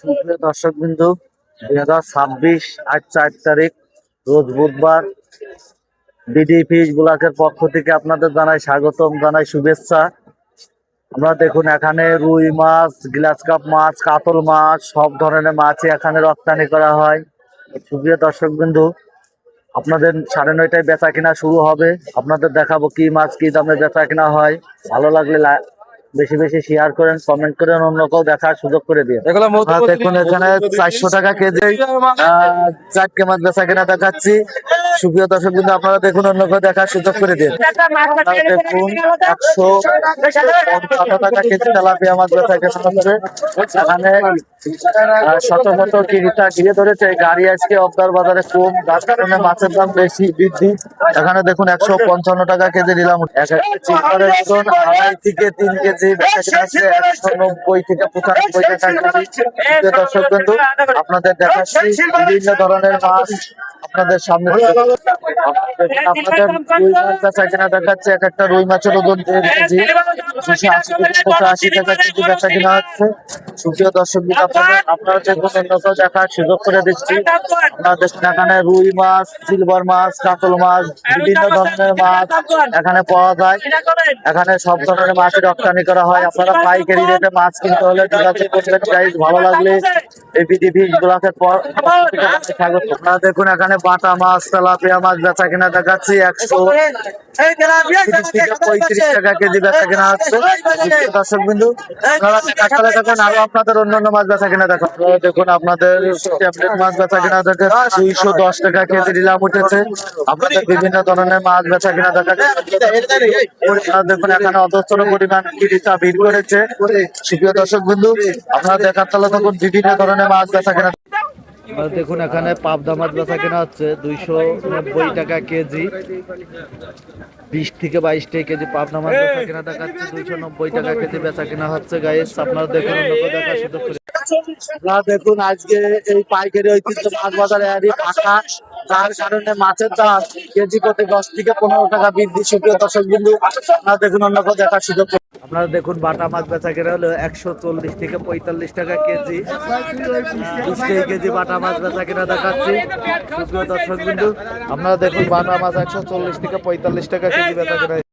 সুপ্রিয় দর্শক বিন্দু দুই হাজার ছাব্বিশ আজ চার তারিখ, রোজ বুধবার বিডি ফিশ ব্লকের পক্ষ থেকে আপনাদের জানাই স্বাগতম, জানাই শুভেচ্ছা। আমরা দেখুন, এখানে রুই মাছ, গ্লাস কাপ মাছ, কাতল মাছ, সব ধরনের মাছই এখানে রপ্তানি করা হয়। সুপ্রিয় দর্শক বিন্দু আপনাদের সাড়ে নয়টায় বেচা কিনা শুরু হবে। আপনাদের দেখাবো কি মাছ, কি দামে বেচা কিনা হয়। ভালো লাগলে বেশি বেশি শেয়ার করেন কমেন্ট করেন অন্য কেউ দেখার সুযোগ করে দিয়ে দেখুন এখানে চারশো টাকা কেজি আহ, চারটে মাছ বেচা কেনা দেখাচ্ছি। সুপ্রিয় দর্শক কিন্তু আপনারা দেখুন, অন্য কেউ দেখার সুযোগ করে দিন। দেখুন, একশো পঞ্চান্ন টাকা কেজি তেলাপিয়া মাছ বেচা এখানে শত শত কিরিটা ঘিরে ধরেছে। গাড়ি আজকে অবদার বাজারে কম, যার কারণে মাছের দাম বেশি, বৃদ্ধি। এখানে দেখুন, একশো পঞ্চান্ন টাকা কেজি নিলাম। এক একটা আড়াই থেকে তিন কেজি হচ্ছে একশো নব্বই থেকে পঁচানব্বই টাকা কেজি। দর্শক বন্ধু আপনাদের দেখাচ্ছি বিভিন্ন ধরনের মাছ। আপনাদের সামনে আপনাদের রুই মাছ বেচা কেনা দেখাচ্ছে এক একটা রুই মাছের ওজন দেড় কেজি দুশো আশি থেকে পঁচাশি টাকা কেজি বেচা কেনা হচ্ছে সুপ্রিয় দর্শক আপনাদের আপনারা যে কোনো অন্য দেখার সুযোগ করে দিচ্ছি আপনারা দেখুন এখানে রুই মাছ সিলভার মাছ কাতল মাছ বিভিন্ন ধরনের মাছ এখানে পাওয়া যায় এখানে সব ধরনের মাছ রপ্তানি করা হয় আপনারা পাইকারি রেটে মাছ কিনতে হলে যোগাযোগ করবেন প্রাইস ভালো লাগলে দেখুন এখানে বাটা মাছ, তেলাপিয়া মাছ বেচা কিনা দেখাচ্ছি, একশো পঁয়ত্রিশ টাকা কেজি বেচা কিনা হচ্ছে। দর্শক বিন্দু দেখুন, আরও আপনাদের অন্যান্য মাছ বেচা কিনা দেখুন দেখুন, আপনাদের মাছ বেচা কিনা দেখে দুইশো দশ টাকা কেজি নিলাম উঠেছে। আপনাদের বিভিন্ন ধরনের মাছ বেচা কিনা দেখা দেখুন, এখানে অজস্র পরিমাণ ভিড় করেছে। সুপ্রিয় দর্শক বিন্দু, আপনারা দেখার তাহলে তখন বিভিন্ন ধরনের মাছ বেচা কিনা দেখুন এখানে পাবদা মাছ বেচা কেনা হচ্ছে দুইশো নব্বই টাকা কেজি। বিশ থেকে বাইশ টাকা কেজি পাবনা মাছ বেচা কেনা দেখাচ্ছে দুইশো নব্বই টাকা কেজি বেচা কেনা হচ্ছে গাইস আপনারা দেখুন সুযোগ করে আপনারা দেখুন আজকে এই পাইকারি ঐতিহ্য মাছ বাজারে আরই ফাঁকা তার কারণে মাছের দাম কেজি প্রতি দশ থেকে পনেরো টাকা বৃদ্ধি। সুপ্রিয় দর্শক বিন্দু আপনারা দেখুন অন্য দেখার সুযোগ আপনারা দেখুন বাটা মাছ বেচা কেনা হলো একশো চল্লিশ থেকে পঁয়তাল্লিশ টাকা কেজি। কেজি বাটা মাছ বেচা কেনা দেখাচ্ছি। দর্শক বিন্দু আপনারা দেখুন বাটা মাছ একশো চল্লিশ থেকে পঁয়তাল্লিশ টাকা কেজি বেচা কেনা